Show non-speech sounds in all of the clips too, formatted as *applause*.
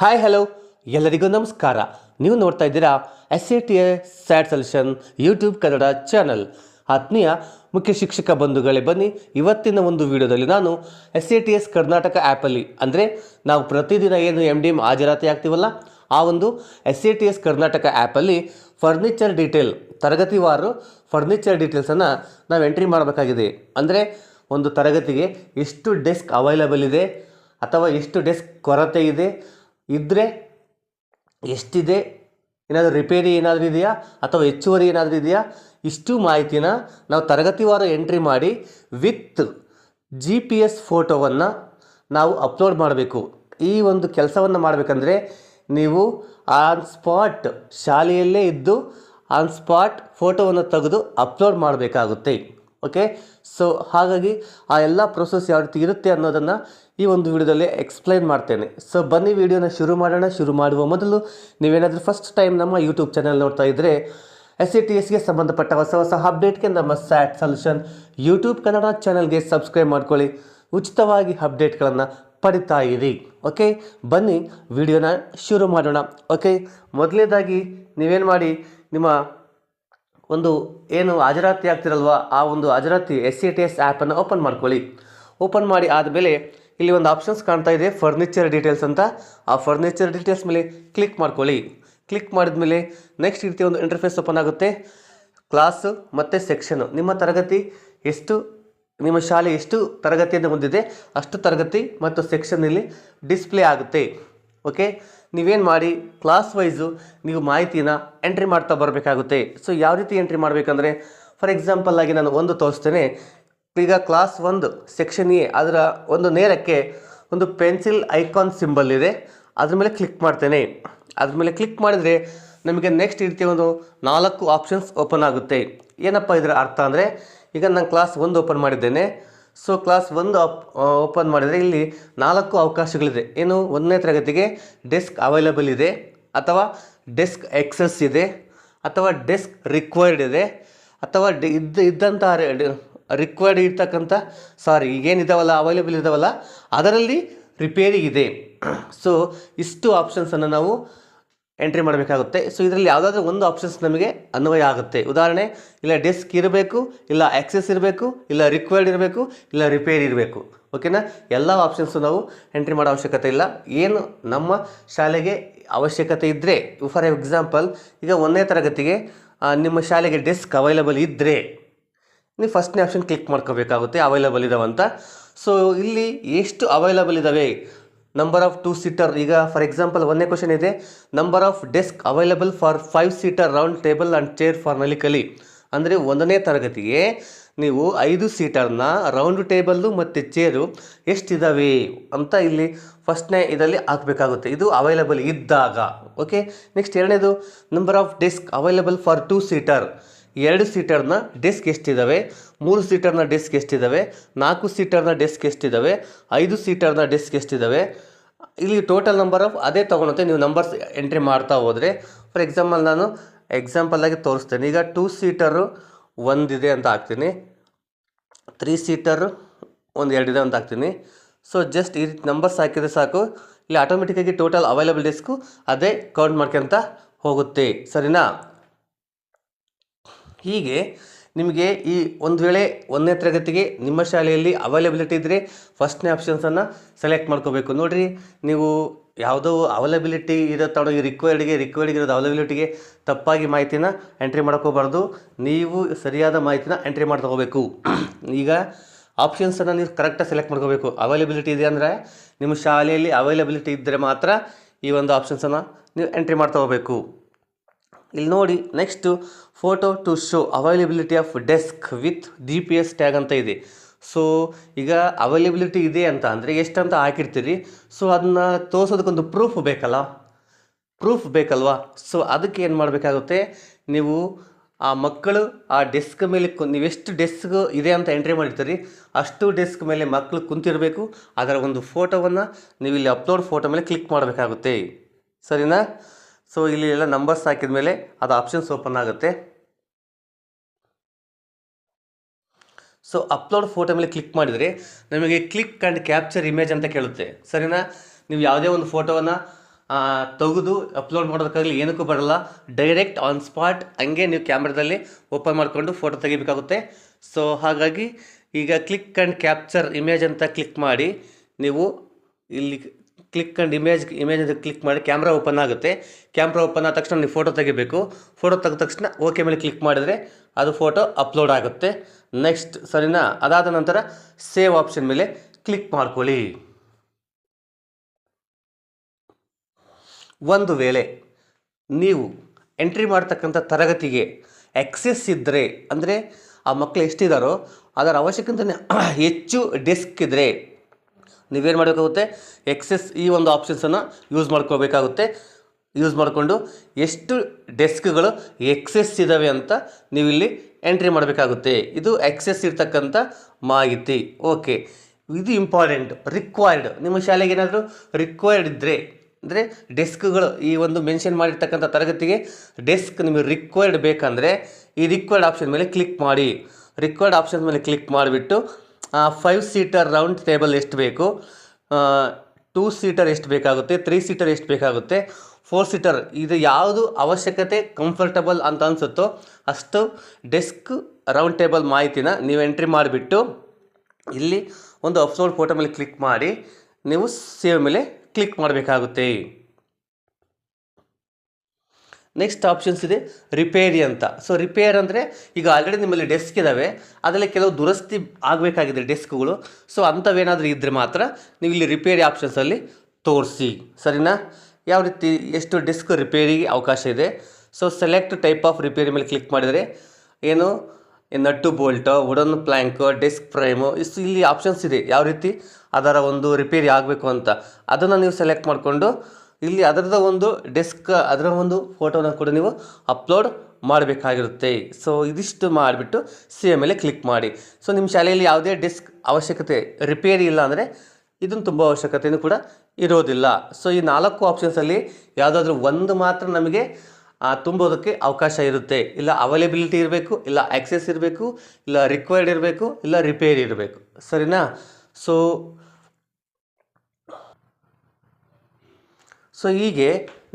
Hi hello ಎಲ್ಲರಿಗೂ ನಮಸ್ಕಾರ. ನೀವು ನೋಡ್ತಾ ಇದ್ದೀರಾ S C T A sat solution YouTube Kannada channel ಆತ್ಮೀಯ ಮುಖ್ಯ ಶಿಕ್ಷಕ ಬಂಧುಗಳೇ, ಬನ್ನಿ. ಇವತ್ತಿನ ಒಂದು ವಿಡಿಯೋದಲ್ಲಿ ನಾನು S A T S Karnataka ಆ್ಯಪಲ್ಲಿ ಅಂದರೆ ನಾವು ಪ್ರತಿದಿನ ಏನು ಎಂ ಡಿ ಎಂ ಹಾಜರಾತಿ ಆಗ್ತೀವಲ್ಲ, ಆ ಒಂದು S C T S Karnataka ಆ್ಯಪಲ್ಲಿ ಫರ್ನಿಚರ್ ಡೀಟೇಲ್ ತರಗತಿವಾರು ಫರ್ನಿಚರ್ ಡೀಟೇಲ್ಸನ್ನು ನಾವು ಎಂಟ್ರಿ ಮಾಡಬೇಕಾಗಿದೆ. ಅಂದರೆ ಒಂದು ತರಗತಿಗೆ ಎಷ್ಟು ಡೆಸ್ಕ್ ಅವೈಲಬಲ್ ಇದೆ, ಅಥವಾ ಎಷ್ಟು ಡೆಸ್ಕ್ ಕೊರತೆ ಇದೆ ಇದ್ದರೆ ಎಷ್ಟಿದೆ? ಏನಾದರೂ ರಿಪೇರಿ ಏನಾದರೂ ಇದೆಯಾ? ಅಥವಾ ಹೆಚ್ಚುವರಿ ಏನಾದರೂ ಇದೆಯಾ? ಇಷ್ಟು ಮಾಹಿತಿನ ನಾವು ತರಗತಿವಾರು ಎಂಟ್ರಿ ಮಾಡಿ ವಿತ್ ಜಿ ಪಿ ಎಸ್ ಫೋಟೋವನ್ನು ನಾವು ಅಪ್ಲೋಡ್ ಮಾಡಬೇಕು. ಈ ಒಂದು ಕೆಲಸವನ್ನು ಮಾಡಬೇಕಂದ್ರೆ ನೀವು ಆನ್ ಸ್ಪಾಟ್ ಶಾಲೆಯಲ್ಲೇ ಇದ್ದು ಆನ್ ಸ್ಪಾಟ್ ಫೋಟೋವನ್ನು ತೆಗೆದು ಅಪ್ಲೋಡ್ ಮಾಡಬೇಕಾಗುತ್ತೆ. ಓಕೆ ಸೊ ಹಾಗಾಗಿ ಆ ಎಲ್ಲ ಪ್ರೊಸೆಸ್ ಯಾವ ರೀತಿ ಇರುತ್ತೆ ಅನ್ನೋದನ್ನು ಈ ಒಂದು ವಿಡಿಯೋದಲ್ಲಿ ಎಕ್ಸ್ಪ್ಲೈನ್ ಮಾಡ್ತೇನೆ. ಸೊ ಬನ್ನಿ ವಿಡಿಯೋನ ಶುರು ಮಾಡೋಣ. ಶುರು ಮಾಡುವ ಮೊದಲು ನೀವೇನಾದರೂ ಫಸ್ಟ್ ಟೈಮ್ ನಮ್ಮ ಯೂಟ್ಯೂಬ್ ಚಾನಲ್ ನೋಡ್ತಾ ಇದ್ದರೆ ಎಸ್ ಸಿ ಟಿ ಎಸ್ಗೆ ಸಂಬಂಧಪಟ್ಟ ಹೊಸ ಹೊಸ ಅಪ್ಡೇಟ್ಗೆ ನಮ್ಮ ಸ್ಯಾಟ್ ಸೊಲ್ಯೂಷನ್ ಯೂಟ್ಯೂಬ್ ಕನ್ನಡ ಚಾನಲ್ಗೆ ಸಬ್ಸ್ಕ್ರೈಬ್ ಮಾಡ್ಕೊಳ್ಳಿ. ಉಚಿತವಾಗಿ ಅಪ್ಡೇಟ್ಗಳನ್ನು ಪಡಿತಾ ಇರಿ. ಓಕೆ ಬನ್ನಿ ವಿಡಿಯೋನ ಶುರು ಮಾಡೋಣ. ಓಕೆ ಮೊದಲನೇದಾಗಿ ನೀವೇನು ಮಾಡಿ? ನಿಮ್ಮ ಒಂದು ಏನು ಹಾಜರಾತಿ ಆಗ್ತಿರಲ್ವ? ಆ ಒಂದು ಹಾಜರಾತಿ ಎಸ್ ಸಿ ಟಿ ಎಸ್ ಆ್ಯಪನ್ನು ಓಪನ್ ಮಾಡ್ಕೊಳ್ಳಿ. ಓಪನ್ ಮಾಡಿ ಆದಮೇಲೆ ಇಲ್ಲಿ ಒಂದು ಆಪ್ಷನ್ಸ್ ಕಾಣ್ತಾ ಇದೆ ಫರ್ನಿಚರ್ ಡೀಟೇಲ್ಸ್ ಅಂತ. ಆ ಫರ್ನಿಚರ್ ಡೀಟೇಲ್ಸ್ ಮೇಲೆ ಕ್ಲಿಕ್ ಮಾಡ್ಕೊಳ್ಳಿ. ಕ್ಲಿಕ್ ಮಾಡಿದ್ಮೇಲೆ ನೆಕ್ಸ್ಟ್ ರೀತಿ ಒಂದು ಇಂಟರ್ಫೇಸ್ ಓಪನ್ ಆಗುತ್ತೆ. ಕ್ಲಾಸು ಮತ್ತು ಸೆಕ್ಷನು ನಿಮ್ಮ ತರಗತಿ ಎಷ್ಟು, ನಿಮ್ಮ ಶಾಲೆ ಎಷ್ಟು ತರಗತಿಯನ್ನು ಹೊಂದಿದೆ, ಅಷ್ಟು ತರಗತಿ ಮತ್ತು ಸೆಕ್ಷನ್ ಇಲ್ಲಿ ಡಿಸ್ಪ್ಲೇ ಆಗುತ್ತೆ. ಓಕೆ ನೀವೇನು ಮಾಡಿ ಕ್ಲಾಸ್ ವೈಸು ನೀವು ಮಾಹಿತಿನ ಎಂಟ್ರಿ ಮಾಡ್ತಾ ಬರಬೇಕಾಗುತ್ತೆ. ಸೊ ಯಾವ ರೀತಿ ಎಂಟ್ರಿ ಮಾಡಬೇಕಂದ್ರೆ ಫಾರ್ ಎಕ್ಸಾಂಪಲ್ ಆಗಿ ನಾನು ಒಂದು ತೋರಿಸ್ತೇನೆ. ಈಗ ಕ್ಲಾಸ್ ಒಂದು ಸೆಕ್ಷನ್ ಎ, ಅದರ ಒಂದು ನೇರಕ್ಕೆ ಒಂದು ಪೆನ್ಸಿಲ್ ಐಕಾನ್ ಸಿಂಬಲ್ ಇದೆ. ಅದ್ರ ಮೇಲೆ ಕ್ಲಿಕ್ ಮಾಡ್ತೇನೆ. ಅದ್ರ ಮೇಲೆ ಕ್ಲಿಕ್ ಮಾಡಿದರೆ ನಮಗೆ ನೆಕ್ಸ್ಟ್ ಈ ರೀತಿ ಒಂದು ನಾಲ್ಕು ಆಪ್ಷನ್ಸ್ ಓಪನ್ ಆಗುತ್ತೆ. ಏನಪ್ಪ ಇದರ ಅರ್ಥ ಅಂದರೆ, ಈಗ ನಾನು ಕ್ಲಾಸ್ ಒಂದು ಓಪನ್ ಮಾಡಿದ್ದೇನೆ. ಸೊ ಕ್ಲಾಸ್ ಒಂದು ಓಪನ್ ಮಾಡಿದರೆ ಇಲ್ಲಿ ನಾಲ್ಕು ಅವಕಾಶಗಳಿದೆ. ಏನು? ಒಂದನೇ ತರಗತಿಗೆ ಡೆಸ್ಕ್ ಅವೈಲಬಲ್ ಇದೆ, ಅಥವಾ ಡೆಸ್ಕ್ ಎಕ್ಸಸ್ ಇದೆ, ಅಥವಾ ಡೆಸ್ಕ್ ರಿಕ್ವೈರ್ಡ್ ಇದೆ, ಅಥವಾ ಇದ್ದ ಇದ್ದಂಥ ರಿಕ್ವೈರ್ಡ್ ಇರ್ತಕ್ಕಂಥ ಸಾರಿ ಈಗೇನಿದಾವಲ್ಲ ಅವೈಲೇಬಲ್ ಇದಾವಲ್ಲ, ಅದರಲ್ಲಿ ರಿಪೇರಿ ಇದೆ. ಸೊ ಇಷ್ಟು ಆಪ್ಷನ್ಸನ್ನು ನಾವು ಎಂಟ್ರಿ ಮಾಡಬೇಕಾಗುತ್ತೆ. ಸೊ ಇದರಲ್ಲಿ ಯಾವುದಾದ್ರೂ ಒಂದು ಆಪ್ಷನ್ಸ್ ನಮಗೆ ಅನ್ವಯ ಆಗುತ್ತೆ. ಉದಾಹರಣೆ, ಇಲ್ಲ ಡೆಸ್ಕ್ ಇರಬೇಕು, ಇಲ್ಲ ಆಕ್ಸೆಸ್ ಇರಬೇಕು, ಇಲ್ಲ ರಿಕ್ವೈರ್ಡ್ ಇರಬೇಕು, ಇಲ್ಲ ರಿಪೇರ್ ಇರಬೇಕು. ಓಕೆನಾ ಎಲ್ಲ ಆಪ್ಷನ್ಸು ನಾವು ಎಂಟ್ರಿ ಮಾಡೋ ಅವಶ್ಯಕತೆ ಇಲ್ಲ. ಏನು ನಮ್ಮ ಶಾಲೆಗೆ ಅವಶ್ಯಕತೆ ಇದ್ದರೆ ಫಾರ್ ಎಕ್ಸಾಂಪಲ್ ಈಗ ಒಂದನೇ ತರಗತಿಗೆ ನಿಮ್ಮ ಶಾಲೆಗೆ ಡೆಸ್ಕ್ ಅವೈಲಬಲ್ ಇದ್ದರೆ ನೀವು ಫಸ್ಟ್ನೇ ಆಪ್ಷನ್ ಕ್ಲಿಕ್ ಮಾಡ್ಕೋಬೇಕಾಗುತ್ತೆ ಅವೈಲಬಲ್ ಇದಾವಂತ. ಸೊ ಇಲ್ಲಿ ಎಷ್ಟು ಅವೈಲಬಲ್ ಇದ್ದಾವೆ ನಂಬರ್ ಆಫ್ ಟೂ ಸೀಟರ್ ಈಗ ಫಾರ್ ಎಕ್ಸಾಂಪಲ್ ಒಂದನೇ ಕ್ವಶನ್ ಇದೆ. Number of desk available for five seater round table and chair for Nalikali ಅಂದರೆ ಒಂದನೇ ತರಗತಿಗೆ ನೀವು ಐದು ಸೀಟರ್ನ ರೌಂಡ್ ಟೇಬಲ್ಲು ಮತ್ತು ಚೇರು ಎಷ್ಟಿದ್ದಾವೆ ಅಂತ ಇಲ್ಲಿ ಫಸ್ಟ್ನೇ ಇದರಲ್ಲಿ ಹಾಕಬೇಕಾಗುತ್ತೆ. ಇದು ಅವೈಲಬಲ್ ಇದ್ದಾಗ. ಓಕೆ ನೆಕ್ಸ್ಟ್ ಎರಡನೇದು number of desk available for two seater ಎರಡು ಸೀಟರ್ನ ಡೆಸ್ಕ್ ಎಷ್ಟಿದ್ದಾವೆ ಮೂರು ಸೀಟರ್ನ ಡೆಸ್ಕ್ ಎಷ್ಟಿದ್ದಾವೆ ನಾಲ್ಕು ಸೀಟರ್ನ ಡೆಸ್ಕ್ ಎಷ್ಟಿದ್ದಾವೆ ಐದು ಸೀಟರ್ನ ಡೆಸ್ಕ್ ಎಷ್ಟಿದ್ದಾವೆ ಇಲ್ಲಿ ಟೋಟಲ್ ನಂಬರ್ ಆಫ್ ಅದೇ ತೊಗೊಳುತ್ತೆ. ನೀವು ನಂಬರ್ಸ್ ಎಂಟ್ರಿ ಮಾಡ್ತಾ ಹೋದರೆ ಫಾರ್ ಎಕ್ಸಾಂಪಲ್ ನಾನು ಎಕ್ಸಾಂಪಲಾಗಿ ತೋರಿಸ್ತೇನೆ. ಈಗ ಟೂ ಸೀಟರು ಒಂದಿದೆ ಅಂತ ಹಾಕ್ತೀನಿ. ತ್ರೀ ಸೀಟರು ಒಂದು ಎರಡಿದೆ ಅಂತ ಹಾಕ್ತೀನಿ. ಸೊ ಜಸ್ಟ್ ಈ ರೀತಿ ನಂಬರ್ಸ್ ಹಾಕಿದರೆ ಸಾಕು. ಇಲ್ಲಿ ಆಟೋಮೆಟಿಕ್ಕಾಗಿ ಟೋಟಲ್ ಅವೈಲೇಬಲ್ ಡೆಸ್ಕು ಅದೇ ಕೌಂಟ್ ಮಾಡ್ಕೊಂತ ಹೋಗುತ್ತೆ. ಸರಿನಾ? ಹೀಗೆ ನಿಮಗೆ ಈ ಒಂದು ವೇಳೆ ಒಂದನೇ ತರಗತಿಗೆ ನಿಮ್ಮ ಶಾಲೆಯಲ್ಲಿ ಅವೈಲಬಿಲಿಟಿ ಇದ್ದರೆ ಫಸ್ಟ್ನೇ ಆಪ್ಷನ್ಸನ್ನು ಸೆಲೆಕ್ಟ್ ಮಾಡ್ಕೋಬೇಕು. ನೋಡಿರಿ, ನೀವು ಯಾವುದೋ ಅವೈಲಬಿಲಿಟಿ ಇರೋ ತಗೊಂಡು ಈ ರಿಕ್ವೈರ್ಡ್ಗೆ ರಿಕ್ವೈರ್ಡ್ಗೆ ಇರೋದು ಅವೈಲಬಿಲಿಟಿಗೆ ತಪ್ಪಾಗಿ ಮಾಹಿತಿನ ಎಂಟ್ರಿ ಮಾಡ್ಕೋಬಾರ್ದು ನೀವು ಸರಿಯಾದ ಮಾಹಿತಿನ ಎಂಟ್ರಿ ಮಾಡಿ ತಗೋಬೇಕು. *clears throat* ಈಗ ಆಪ್ಷನ್ಸನ್ನು ನೀವು ಕರೆಕ್ಟಾಗಿ ಸೆಲೆಕ್ಟ್ ಮಾಡ್ಕೋಬೇಕು. ಅವೈಲೇಬಿಲಿಟಿ ಇದೆ ಅಂದರೆ ನಿಮ್ಮ ಶಾಲೆಯಲ್ಲಿ ಅವೈಲಬಿಲಿಟಿ ಇದ್ದರೆ ಮಾತ್ರ ಈ ಒಂದು ಆಪ್ಷನ್ಸನ್ನು ನೀವು ಎಂಟ್ರಿ ಮಾಡಿ ತಗೋಬೇಕು. ಇಲ್ಲಿ ನೋಡಿ next photo to show availability of desk with D P S tag ಅಂತ ಇದೆ. ಸೊ ಈಗ ಅವೈಲೇಬಿಲಿಟಿ ಇದೆ ಅಂತ, ಅಂದರೆ ಅಂತ ಹಾಕಿರ್ತೀರಿ. ಸೊ ಅದನ್ನ ತೋರಿಸೋದಕ್ಕೊಂದು ಪ್ರೂಫ್ ಬೇಕಲ್ಲ? ಪ್ರೂಫ್ ಬೇಕಲ್ವಾ? ಸೊ ಅದಕ್ಕೆ ಏನು ಮಾಡಬೇಕಾಗುತ್ತೆ? ನೀವು ಆ ಮಕ್ಕಳು ಆ ಡೆಸ್ಕ್ ಮೇಲೆ ಕು ನೀವೆಷ್ಟು ಡೆಸ್ಕ್ ಇದೆ ಅಂತ ಎಂಟ್ರಿ ಮಾಡಿರ್ತೀರಿ, ಅಷ್ಟು ಡೆಸ್ಕ್ ಮೇಲೆ ಮಕ್ಕಳು ಕುಂತಿರಬೇಕು. ಅದರ ಒಂದು ಫೋಟೋವನ್ನು ನೀವು ಇಲ್ಲಿ ಅಪ್ಲೋಡ್ ಫೋಟೋ ಮೇಲೆ ಕ್ಲಿಕ್ ಮಾಡಬೇಕಾಗುತ್ತೆ. ಸರಿನಾ? ಸೊ ಇಲ್ಲಿ ಎಲ್ಲ ನಂಬರ್ಸ್ ಹಾಕಿದ ಮೇಲೆ ಅದು ಆಪ್ಷನ್ಸ್ ಓಪನ್ ಆಗುತ್ತೆ. ಸೊ ಅಪ್ಲೋಡ್ ಫೋಟೋ ಮೇಲೆ ಕ್ಲಿಕ್ ಮಾಡಿದರೆ ನಮಗೆ ಕ್ಲಿಕ್ ಆ್ಯಂಡ್ ಕ್ಯಾಪ್ಚರ್ ಇಮೇಜ್ ಅಂತ ಕೇಳುತ್ತೆ. ಸರಿನಾ? ನೀವು ಯಾವುದೇ ಒಂದು ಫೋಟೋವನ್ನು ತೆಗೆದು ಅಪ್ಲೋಡ್ ಮಾಡೋದಕ್ಕಾಗಲಿ ಏನಕ್ಕೂ ಬರಲ್ಲ. ಡೈರೆಕ್ಟ್ ಆನ್ ಸ್ಪಾಟ್ ಹಂಗೆ ನೀವು ಕ್ಯಾಮ್ರಾದಲ್ಲಿ ಓಪನ್ ಮಾಡಿಕೊಂಡು ಫೋಟೋ ತೆಗಿಬೇಕಾಗುತ್ತೆ. ಸೊ ಹಾಗಾಗಿ ಈಗ ಕ್ಲಿಕ್ ಆ್ಯಂಡ್ ಕ್ಯಾಪ್ಚರ್ ಇಮೇಜ್ ಅಂತ ಕ್ಲಿಕ್ ಮಾಡಿ ನೀವು ಇಲ್ಲಿ ಕ್ಲಿಕ್ ಅಂಡ್ ಇಮೇಜ್ ಇಮೇಜ್ ಅಂತ ಕ್ಲಿಕ್ ಮಾಡಿ ಕ್ಯಾಮ್ರಾ ಓಪನ್ ಆಗುತ್ತೆ. ಕ್ಯಾಮ್ರಾ ಓಪನ್ ಆದ ತಕ್ಷಣ ನೀವು ಫೋಟೋ ತೆಗಿಬೇಕು. ಫೋಟೋ ತೆಗೆದ ತಕ್ಷಣ ಓಕೆ ಮೇಲೆ ಕ್ಲಿಕ್ ಮಾಡಿದರೆ ಅದು ಫೋಟೋ ಅಪ್ಲೋಡ್ ಆಗುತ್ತೆ. ನೆಕ್ಸ್ಟ್ ಸರಿನಾ? ಅದಾದ ನಂತರ ಸೇವ್ ಆಪ್ಷನ್ ಮೇಲೆ ಕ್ಲಿಕ್ ಮಾಡ್ಕೊಳ್ಳಿ. ಒಂದು ವೇಳೆ ನೀವು ಎಂಟ್ರಿ ಮಾಡ್ತಕ್ಕಂಥ ತರಗತಿಗೆ ಎಕ್ಸೆಸ್ ಇದ್ದರೆ ಅಂದರೆ ಆ ಮಕ್ಕಳು ಎಷ್ಟಿದ್ದಾರೋ ಅದರ ಅವಶ್ಯಕತೆ *coughs* ಹೆಚ್ಚು ಡೆಸ್ಕ್ ಇದ್ದರೆ ನೀವೇನು ಮಾಡಬೇಕಾಗುತ್ತೆ? ಎಕ್ಸೆಸ್ ಈ ಒಂದು ಆಪ್ಷನ್ಸನ್ನು ಯೂಸ್ ಮಾಡ್ಕೋಬೇಕಾಗುತ್ತೆ. ಯೂಸ್ ಮಾಡಿಕೊಂಡು ಎಷ್ಟು ಡೆಸ್ಕ್ಗಳು ಎಕ್ಸೆಸ್ ಇದ್ದಾವೆ ಅಂತ ನೀವು ಇಲ್ಲಿ ಎಂಟ್ರಿ ಮಾಡಬೇಕಾಗುತ್ತೆ. ಇದು ಎಕ್ಸೆಸ್ ಇರ್ತಕ್ಕಂಥ ಮಾಹಿತಿ. ಓಕೆ ಇದು ಇಂಪಾರ್ಟೆಂಟ್ ರಿಕ್ವೈರ್ಡ್ ನಿಮ್ಮ ಶಾಲೆಗೆ ಏನಾದರೂ ರಿಕ್ವೈರ್ಡ್ ಇದ್ದರೆ ಅಂದರೆ ಡೆಸ್ಕ್ಗಳು ಈ ಒಂದು ಮೆನ್ಷನ್ ಮಾಡಿರ್ತಕ್ಕಂಥ ತರಗತಿಗೆ ಡೆಸ್ಕ್ ನಿಮಗೆ ರಿಕ್ವೈರ್ಡ್ ಬೇಕಂದರೆ ಈ ರಿಕ್ವೈರ್ಡ್ ಆಪ್ಷನ್ ಮೇಲೆ ಕ್ಲಿಕ್ ಮಾಡಿ. ರಿಕ್ವೈರ್ಡ್ ಆಪ್ಷನ್ ಮೇಲೆ ಕ್ಲಿಕ್ ಮಾಡಿಬಿಟ್ಟು ಫೈವ್ ಸೀಟರ್ ರೌಂಡ್ ಟೇಬಲ್ ಎಷ್ಟು ಬೇಕು? ಟೂ ಸೀಟರ್ ಎಷ್ಟು ಬೇಕಾಗುತ್ತೆ? ತ್ರೀ ಸೀಟರ್ ಎಷ್ಟು ಬೇಕಾಗುತ್ತೆ? ಫೋರ್ ಸೀಟರ್ ಇದು ಯಾವುದು ಅವಶ್ಯಕತೆ ಕಂಫರ್ಟಬಲ್ ಅಂತ ಅನಿಸುತ್ತೋ ಅಷ್ಟು ಡೆಸ್ಕ್ ರೌಂಡ್ ಟೇಬಲ್ ಮಾಹಿತಿನ ನೀವು ಎಂಟ್ರಿ ಮಾಡಿಬಿಟ್ಟು ಇಲ್ಲಿ ಒಂದು ಅಪ್ಲೋಡ್ ಫೋಟೋ ಮೇಲೆ ಕ್ಲಿಕ್ ಮಾಡಿ, ನೀವು ಸೇವ್ ಮೇಲೆ ಕ್ಲಿಕ್ ಮಾಡಬೇಕಾಗುತ್ತೆ. ನೆಕ್ಸ್ಟ್ ಆಪ್ಷನ್ಸ್ ಇದೆ ರಿಪೇರಿ ಅಂತ. ಸೊ ರಿಪೇರ್ ಅಂದರೆ ಈಗ ಆಲ್ರೆಡಿ ನಿಮ್ಮಲ್ಲಿ ಡೆಸ್ಕ್ ಇದ್ದಾವೆ ಅದರಲ್ಲಿ ಕೆಲವು ದುರಸ್ತಿ ಆಗಬೇಕಾಗಿದೆ ಡೆಸ್ಕ್ಗಳು ಸೊ ಅಂಥವೇನಾದರೂ ಇದ್ದರೆ ಮಾತ್ರ ನೀವು ಇಲ್ಲಿ ರಿಪೇರಿ ಆಪ್ಷನ್ಸಲ್ಲಿ ತೋರಿಸಿ. ಸರಿನಾ? ಯಾವ ರೀತಿ, ಎಷ್ಟು ಡೆಸ್ಕ್ ರಿಪೇರಿಗೆ ಅವಕಾಶ ಇದೆ? So select type of repair ಮೇಲೆ ಕ್ಲಿಕ್ ಮಾಡಿದರೆ ಏನು? Nut bolt wooden plank desk frame ಇಷ್ಟು ಇಲ್ಲಿ ಆಪ್ಷನ್ಸ್ ಇದೆ. ಯಾವ ರೀತಿ? ಅದರ ಒಂದು ರಿಪೇರಿ ಆಗಬೇಕು ಅಂತ. ಅದನ್ನು ನೀವು ಸೆಲೆಕ್ಟ್ ಮಾಡಿಕೊಂಡು ಇಲ್ಲಿ ಅದರದ ಒಂದು ಡೆಸ್ಕ್, ಅದರ ಒಂದು ಫೋಟೋನ ಕೂಡ ನೀವು ಅಪ್ಲೋಡ್ ಮಾಡಬೇಕಾಗಿರುತ್ತೆ. ಸೊ ಇದಿಷ್ಟು ಮಾಡಿಬಿಟ್ಟು ಸೇವ್ ಮೇಲೆ ಕ್ಲಿಕ್ ಮಾಡಿ. ಸೊ ನಿಮ್ಮ ಶಾಲೆಯಲ್ಲಿ ಯಾವುದೇ ಡೆಸ್ಕ್ ಅವಶ್ಯಕತೆ ರಿಪೇರಿ ಇಲ್ಲ ಅಂದರೆ ಇದನ್ನು ತುಂಬ ಅವಶ್ಯಕತೆಯೂ ಕೂಡ ಇರೋದಿಲ್ಲ. ಸೊ ಈ ನಾಲ್ಕು ಆಪ್ಷನ್ಸಲ್ಲಿ ಯಾವುದಾದ್ರೂ ಒಂದು ಮಾತ್ರ ನಮಗೆ ತುಂಬೋದಕ್ಕೆ ಅವಕಾಶ ಇರುತ್ತೆ. ಇಲ್ಲ ಅವೈಲೇಬಿಲಿಟಿ ಇರಬೇಕು, ಇಲ್ಲ ಆ್ಯಕ್ಸೆಸ್ ಇರಬೇಕು, ಇಲ್ಲ ರಿಕ್ವೈರ್ಡ್ ಇರಬೇಕು, ಇಲ್ಲ ರಿಪೇರಿ ಇರಬೇಕು. ಸರಿನಾ? ಸೊ ಸೊ ಹೀಗೆ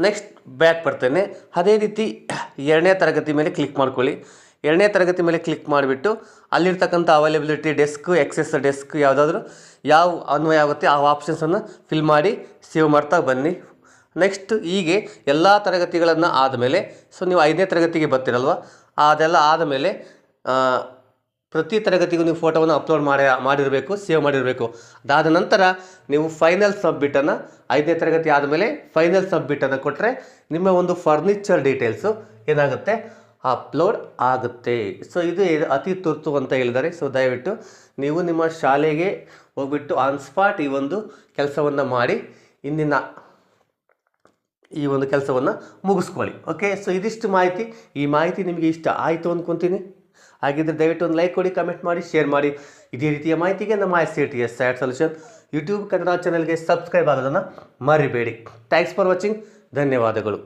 ನೆಕ್ಸ್ಟ್ ಬ್ಯಾಕ್ ಬರ್ತೇನೆ. ಅದೇ ರೀತಿ ಎರಡನೇ ತರಗತಿ ಮೇಲೆ ಕ್ಲಿಕ್ ಮಾಡ್ಕೊಳ್ಳಿ. ಎರಡನೇ ತರಗತಿ ಮೇಲೆ ಕ್ಲಿಕ್ ಮಾಡಿಬಿಟ್ಟು ಅಲ್ಲಿರ್ತಕ್ಕಂಥ ಅವೈಲೇಬಿಲಿಟಿ ಡೆಸ್ಕ್ ಎಕ್ಸೆಸ್ ಡೆಸ್ಕ್ ಯಾವುದಾದ್ರೂ ಯಾವ ಅನ್ವಯ ಆಗುತ್ತೆ ಆ ಆಪ್ಷನ್ಸನ್ನು ಫಿಲ್ ಮಾಡಿ ಸೇವ್ ಮಾಡ್ತಾ ಬನ್ನಿ. ನೆಕ್ಸ್ಟ್ ಹೀಗೆ ಎಲ್ಲ ತರಗತಿಗಳನ್ನು ಆದಮೇಲೆ ಸೊ ನೀವು ಐದನೇ ತರಗತಿಗೆ ಬರ್ತೀರಲ್ವ? ಅದೆಲ್ಲ ಆದಮೇಲೆ ಪ್ರತಿ ತರಗತಿಗೂ ನೀವು ಫೋಟೋವನ್ನು ಅಪ್ಲೋಡ್ ಮಾಡಿ, ಮಾಡಿರಬೇಕು ಸೇವ್ ಮಾಡಿರಬೇಕು. ಅದಾದ ನಂತರ ನೀವು ಫೈನಲ್ ಸಬ್ಮಿಟನ್ನು ಐದನೇ ತರಗತಿ ಆದಮೇಲೆ ಫೈನಲ್ ಸಬ್ಮಿಟನ್ನು ಕೊಟ್ಟರೆ ನಿಮ್ಮ ಒಂದು ಫರ್ನಿಚರ್ ಡೀಟೇಲ್ಸು ಏನಾಗುತ್ತೆ? ಅಪ್ಲೋಡ್ ಆಗುತ್ತೆ. ಸೊ ಇದು ಅತಿ ತುರ್ತು ಅಂತ ಹೇಳಿದ್ದಾರೆ ಸೊ ದಯವಿಟ್ಟು ನೀವು ನಿಮ್ಮ ಶಾಲೆಗೆ ಹೋಗ್ಬಿಟ್ಟು ಆನ್ ಸ್ಪಾಟ್ ಈ ಒಂದು ಕೆಲಸವನ್ನು ಮಾಡಿ, ಇಂದಿನ ಈ ಒಂದು ಕೆಲಸವನ್ನು ಮುಗಿಸ್ಕೊಳ್ಳಿ. ಓಕೆ ಸೊ ಇದಿಷ್ಟು ಮಾಹಿತಿ. ಈ ಮಾಹಿತಿ ನಿಮಗೆ ಇಷ್ಟ ಆಯಿತು ಅಂದ್ಕೊತೀನಿ ಹಾಗಿದ್ದರೆ ದಯವಿಟ್ಟು ಒಂದು ಲೈಕ್ ಕೊಡಿ ಕಮೆಂಟ್ ಮಾಡಿ ಶೇರ್ ಮಾಡಿ. ಇದೇ ರೀತಿಯ ಮಾಹಿತಿಗೆ ನಮ್ಮ I C T S sat solution YouTube Kannada ಚಾನಲ್ಗೆ ಸಬ್ಸ್ಕ್ರೈಬ್ ಆಗೋದನ್ನು ಮರಿಬೇಡಿ. ಥ್ಯಾಂಕ್ಸ್ ಫಾರ್ ವಾಚಿಂಗ್ ಧನ್ಯವಾದಗಳು.